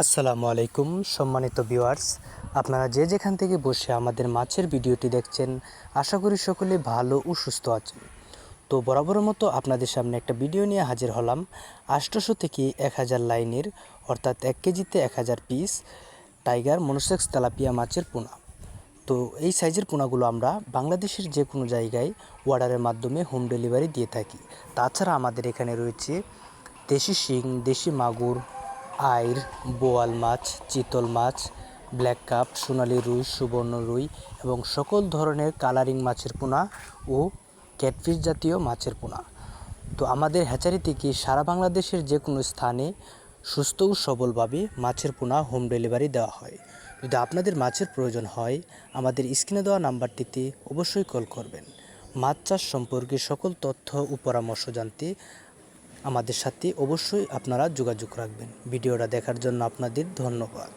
আসসালামু আলাইকুম, সম্মানিত ভিউয়ার্স। আপনারা যে যেখান থেকে বসে আমাদের মাছের ভিডিওটি দেখছেন, আশা করি সকলে ভালো ও সুস্থ আছেন। তো বরাবরের মতো আপনাদের সামনে একটা ভিডিও নিয়ে হাজির হলাম। আষ্টশো থেকে এক হাজার লাইনের, অর্থাৎ এক কেজিতে এক হাজার পিস টাইগার মনোসেক্স তেলাপিয়া মাছের পোনা। তো এই সাইজের পোনাগুলো আমরা বাংলাদেশের যে কোনো জায়গায় অর্ডারের মাধ্যমে হোম ডেলিভারি দিয়ে থাকি। তাছাড়া আমাদের এখানে রয়েছে দেশি শিং, দেশি মাগুর আইর, বোয়াল মাছ, চিতল মাছ, ব্ল্যাক কাপ, সোনালি রুই, সুবর্ণ রুই এবং সকল ধরনের কালারিং মাছের পোনা ও ক্যাটফিশ জাতীয় মাছের পোনা। তো আমাদের হ্যাচারি থেকে সারা বাংলাদেশের যে কোনো স্থানে সুস্থ ও সবলভাবে মাছের পোনা হোম ডেলিভারি দেওয়া হয়। যদি আপনাদের মাছের প্রয়োজন হয়, আমাদের স্ক্রিনে দেওয়া নাম্বারটিতে অবশ্যই কল করবেন। মাছ চাষ সম্পর্কে সকল তথ্য ও পরামর্শ জানতে আমাদের সাথে অবশ্যই আপনারা যোগাযোগ রাখবেন। ভিডিওটা দেখার জন্য আপনাদের ধন্যবাদ।